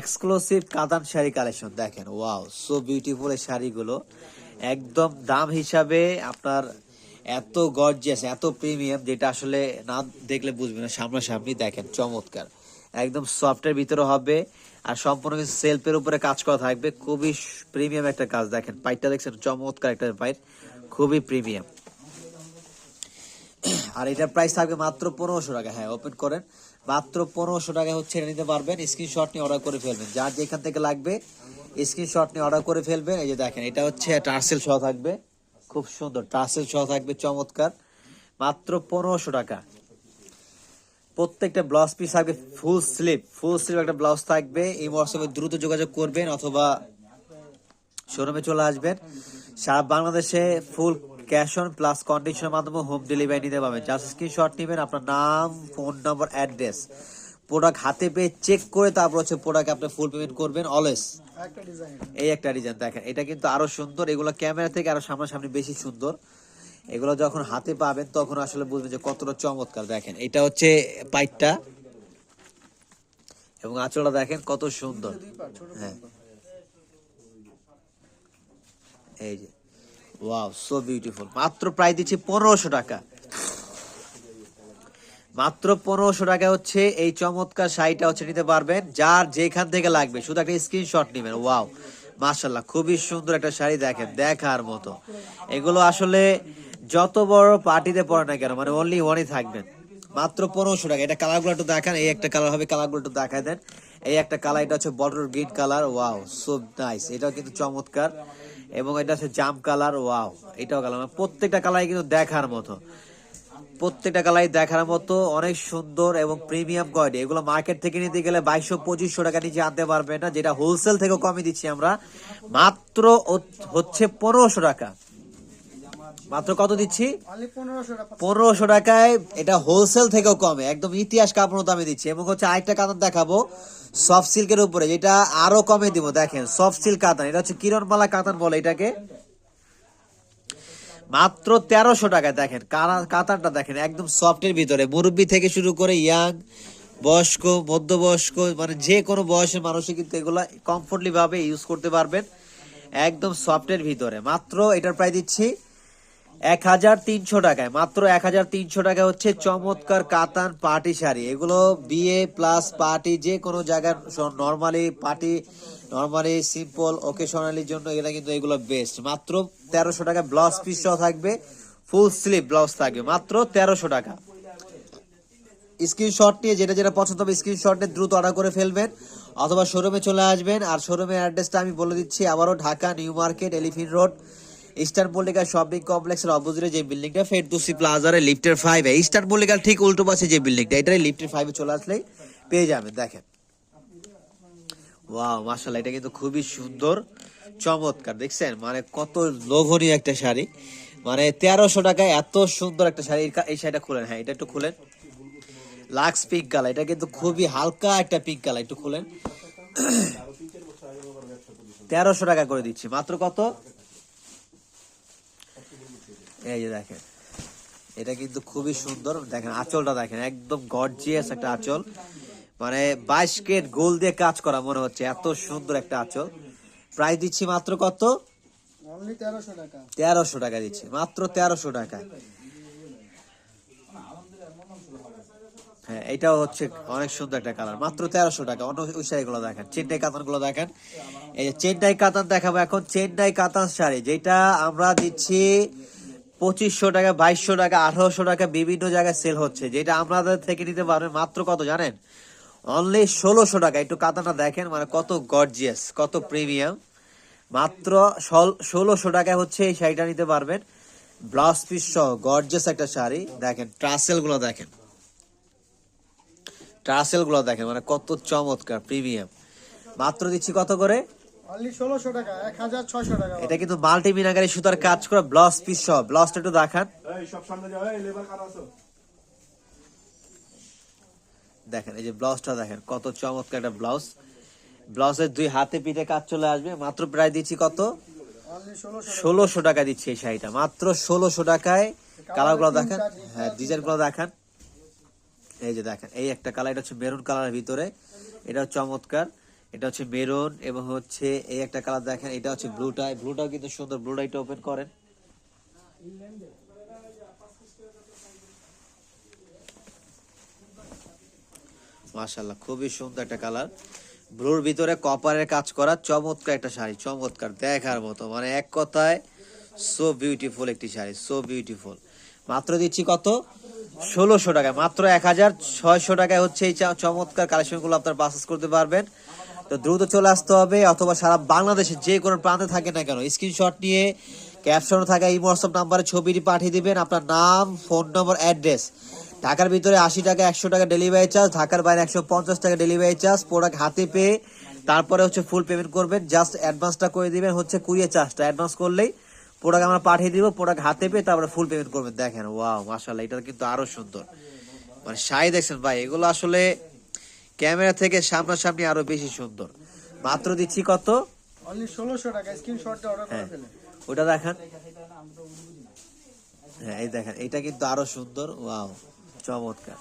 Exclusive কাতান sari collection দেখেন wow so beautiful এই শাড়িগুলো। একদম দাম হিসাবে আপনার এত গর্জিয়াস এত প্রিমিয়াম যেটা আসলে না দেখলে বুঝবে না, সামনাসামনি দেখেন, চমৎকার। একদম সফটের ভিতরে হবে, আর সম্পূর্ণ সেলফের উপরে কাজ করা থাকবে। খুবই প্রিমিয়াম একটা কাজ, দেখেন পাইটটা দেখছেন, চমৎকার একটা পাইট খুবই প্রিমিয়াম আর এটার প্রাইস থাকবে মাত্র পনেরোশো টাকা। হ্যাঁ ওপেন করেন। মাত্র পনেরোশো টাকা হচ্ছে এটা নিতে পারবেন। স্ক্রিনশট নিয়ে অর্ডার করে ফেলবেন। যার যেখান থেকে লাগবে স্ক্রিনশট নিয়ে অর্ডার করে ফেলবেন। এই যে দেখেন, এটা হচ্ছে টার্সেল সহ থাকবে। খুব সুন্দর, টার্সেল সহ থাকবে, চমৎকার। মাত্র পনেরোশো টাকা। প্রত্যেকটা ব্লাউজ পিস থাকবে ফুল স্লিপ ফুল স্লিপ একটা ব্লাউজ থাকবে। এই মরশুমে দ্রুত যোগাযোগ করবেন অথবা শোরুমে চলে আসবেন। সারা বাংলাদেশে ফুল ক্যাশ অন প্লাস কন্ডিশনের মাধ্যমে হোম ডেলিভারি নিতে পারবেন। জাস্ট স্ক্রিনশট নেবেন আপনার নাম ফোন নম্বর অ্যাড্রেস প্রোডাক্ট হাতে পেয়ে চেক করে তারপর হচ্ছে প্রোডাক্ট আপনি ফুল পেমেন্ট করবেন অলওয়েজ এই একটা ডিজাইন দেখেন এটা কিন্তু আরও সুন্দর। এগুলো ক্যামেরা থেকে আরও সামনাসামনি বেশি সুন্দর। এগুলো যখন হাতে পাবেন তখন আসলে বুঝবেন যে কতটা চমৎকার। দেখেন এটা হচ্ছে পাইটটা এবং আঁচলটা দেখেন কত সুন্দর। হ্যাঁ। এই যে। ওয়াও সো বিউটিফুল মাত্র প্রায় দিচ্ছি পনেরোশো টাকা। মাত্র পনেরোশো টাকা হচ্ছে এই চমৎকার শাড়িটা হচ্ছে নিতে পারবেন, যার যেখান থেকে লাগবে, শুধু একটা স্ক্রিনশট নেবেন। ওয়াও মাশাল্লাহ খুবই সুন্দর একটা শাড়ি দেখেন, দেখার মতো। এগুলো আসলে যত বড় পার্টিতে পড়ে না কেন মানে অনলি ওয়ানই থাকবেন। মাত্র পনেরোশো টাকা। এটা কালারগুলো একটু দেখান, এই একটা কালার হবে কালারগুলো একটু দেখায় দেন। এই একটা কালার এটা হচ্ছে bottle green colour wow so nice এটাও কিন্তু চমৎকার। এবং এটা আছে জাম কালার, ওয়াও, এটাও কালার মানে প্রত্যেকটা কালারই কিন্তু দেখার মতো। প্রত্যেকটা কালাই দেখার মতো, অনেক সুন্দর এবং প্রিমিয়াম কোয়ালিটি। এগুলো মার্কেট থেকে নিতে গেলে বাইশশো, পঁচিশশো টাকা নিচে আনতে পারবে না, যেটা হোলসেল থেকে কমে দিচ্ছি আমরা। মাত্র হচ্ছে পনেরোশো টাকা। মাত্র কত দিচ্ছি? পনেরোশো টাকায় এটা হোলসেল থেকেও কমে। একদম ইতিহাস কাপড় দামে দিচ্ছি। এবং হচ্ছে আরেকটা কাতান দেখাবো। সফট সিল্কের উপরে যেটা আরও কমে দিব দেখেন। সফট সিল্ক কাতান এটা হচ্ছে কিরণমালা কাতান বলে এটাকে। মাত্র তেরোশো টাকায় দেখেন কাতানটা দেখেন একদম সফটের ভিতরে। মুরব্বি থেকে শুরু করে ইয়াং বয়স্ক মধ্যবয়স্ক মানে যে কোনো বয়সের মানুষই কিন্তু এগুলা কমফোর্টলি ভাবে ইউজ করতে পারবেন। একদম সফটের ভিতরে। মাত্র এটার প্রায় দিচ্ছি এক হাজার তিনশো টাকায়, মাত্র এক হাজার তিনশো টাকা হচ্ছে চমৎকার কাতান পার্টি শাড়ি। এগুলো বিয়ে প্লাস পার্টি, যে কোনো জায়গার নর্মালি পার্টি নর্মালি সিম্পল ওকেশনালির জন্য এটা কিন্তু এগুলো বেস্ট মাত্র তেরোশো টাকা ব্লাউজ পিস থাকবে ফুল স্লিভ ব্লাউজ থাকবে, মাত্র তেরোশো টাকা। স্ক্রিনশট নিয়ে যেটা যেটা পছন্দ হবে স্ক্রিনশট নিয়ে দ্রুত অর্ডার করে ফেলবেন, অথবা শোরুমে চলে আসবেন। আর শোরুমের অ্যাড্রেসটা আমি বলে দিচ্ছি, আবারও Dhaka, New Market, Elephant Road. Eastern পল্লিকা shopping কমপ্লেক্সের অপোজিটে যে বিল্ডিংটা ফেরদুসি প্লাজারে লিফটের ফাইভে ইস্টার্ন পল্লিকার ঠিক উল্টো পাশে যে বিল্ডিংটা এটাই লিফটের ফাইভে চলে আসলেই পেয়ে যাবেন, দেখেন। ওয়াও মাশাআল্লাহ, এটা কিন্তু খুবই সুন্দর, চমৎকার, দেখছেন? মানে কত লোভনীয় একটা শাড়ি। মানে তেরোশো টাকায় এত সুন্দর একটা শাড়ি। এই শাড়িটা খুলেন হ্যাঁ এটা একটু খুলেন। লাক্স পিঙ্ক কালার এটা কিন্তু খুবই হালকা একটা পিঙ্ক কালার একটু খুলেন। তেরোশো টাকা করে দিচ্ছি, মাত্র কত? এই যে দেখেন এটা কিন্তু খুবই সুন্দর। দেখেন আঁচলটা দেখেন একদম গর্জিয়াস একটা আঁচল। মানে বাইশ কেট গোল দিয়ে কাজ করা মনে হচ্ছে এত সুন্দর একটা আঁচল। প্রাইস দিচ্ছি মাত্র কত? তেরোশো টাকা। দিচ্ছি মাত্র তেরোশো টাকা। হ্যাঁ এটাও হচ্ছে অনেক সুন্দর একটা কালার মাত্র তেরোশো টাকা। অন্য ওই শাড়িগুলো দেখেন চেন্নাই কাতানগুলো দেখেন। এই যে চেন্নাই কাতান দেখাবো এখন চেন্নাই কাতান শাড়ি যেটা আমরা দিচ্ছি পঁচিশশো টাকা, বাইশশো টাকা, আঠারোশো টাকা বিভিন্ন জায়গায় সেল হচ্ছে। যেটা আমাদের থেকে নিতে পারবেন মাত্র কত জানেন? অনলি ষোলোশো টাকা। একটু কাতানটা দেখেন মানে কত গর্জিয়াস কত প্রিমিয়াম মাত্র ষোলোশো টাকায় হচ্ছে এই শাড়িটা নিতে পারবেন। ব্লাউজ পিস সহ গর্জিয়াস একটা শাড়ি। দেখেন ট্রাসেলগুলো দেখেন। ট্রাসেলগুলো দেখেন মানে কত চমৎকার প্রিমিয়াম মাত্র দিচ্ছি কত করে? অনলি টাকা টাকা এটা কিন্তু মাল্টি মিনাকারি সুতার কাজ করা ব্লাউজ পিস সহ। ব্লাউজটা একটু দেখান। এই সব সামনে যাও এই লেবার কার আছো। দেখেন এই যে ব্লাউজটা দেখেন কত চমৎকার একটা ব্লাউজ ব্লাউজের দুই হাতে পিঠে কাজ চলে আসবে মাত্র প্রায় দিচ্ছি কত? ষোলোশো টাকা। দিচ্ছে এই শাড়িটা। মাত্র ষোলোশো টাকায় কালারগুলো দেখেন। হ্যাঁ ডিজাইনগুলো দেখান। এই যে দেখেন এই একটা কালার এটা হচ্ছে মেরুন কালারের ভিতরে। এটা চমৎকার। এটা হচ্ছে মেরুন এবং হচ্ছে এই একটা কালার দেখেন, এটা হচ্ছে ব্লু ব্লুটাই ব্লুটাও কিন্তু সুন্দর, ব্লু ব্লুটাইটা ওপেন করেন। মাশাল্লাহ খুবই সুন্দর একটা কালার। ব্লুর ভিতরে কপারের কাজ করা চমৎকার একটা শাড়ি, চমৎকার দেখার মতো মানে এক কথায় সো বিউটিফুল একটি শাড়ি সো বিউটিফুল মাত্র দিচ্ছি কত? ষোলোশো টাকায়, মাত্র এক হাজার ছয়শো টাকায় হচ্ছে এই চমৎকার কালেকশনগুলো আপনার পারচেস করতে পারবেন। তো দ্রুত চলে আসতে হবে, অথবা সারা বাংলাদেশে যে কোনো প্রান্তে থাকে না কেন। স্ক্রিনশট নিয়ে ক্যাপশনে থাকা এই হোয়াটসঅ্যাপ নাম্বারে ছবিটি পাঠিয়ে দিবেন। আপনার নাম ফোন নম্বর অ্যাড্রেস ঢাকার ভিতরে আশি টাকা, একশো টাকা ডেলিভারি চার্জ ঢাকার বাইরে একশো পঞ্চাশ টাকা ডেলিভারি চার্জ প্রোডাক্ট হাতে পেয়ে তারপরে হচ্ছে ফুল পেমেন্ট করবেন। জাস্ট অ্যাডভান্সটা করে দিবেন, হচ্ছে কুড়িয়ে চার্জটা অ্যাডভান্স করলেই প্রোডাক্ট আমরা পাঠিয়ে দিব প্রোডাক্ট হাতে পেয়ে তারপরে ফুল পেমেন্ট করবেন। দেখেন ওয়াও মাশাল্লাহ এটা কিন্তু আরও সুন্দর। মানে সাই দেখছেন ভাই, এগুলো আসলে ক্যামেরা থেকে সামনাসামনি আরও বেশি সুন্দর। মাত্র দিচ্ছি কত? অনলি ষোলোশো টাকা স্ক্রিনশটটা অর্ডার করে হ্যাঁ। ওটা দেখান। হ্যাঁ এই দেখেন। এটা কিন্তু আরও সুন্দর। ওয়াও চমৎকার।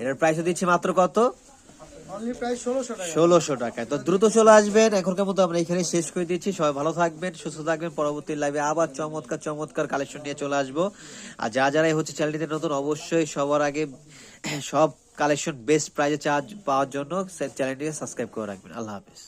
এটার প্রাইস দিচ্ছি মাত্র কত? ষোলোশো টাকায়। তো দ্রুত চলে আসবেন। এখনকার মতো আমরা এখানে শেষ করে দিচ্ছি। সবাই ভালো থাকবেন, সুস্থ থাকবেন। পরবর্তী লাইভে আবার চমৎকার চমৎকার কালেকশন নিয়ে চলে আসব। আর যা যারাই হচ্ছে চ্যানেলটিতে নতুন, অবশ্যই সবার আগে সব কালেকশন বেস্ট প্রাইজে চার্জ পাওয়ার জন্য চ্যানেলটিকে সাবস্ক্রাইব করে রাখবেন। আল্লাহ হাফিজ।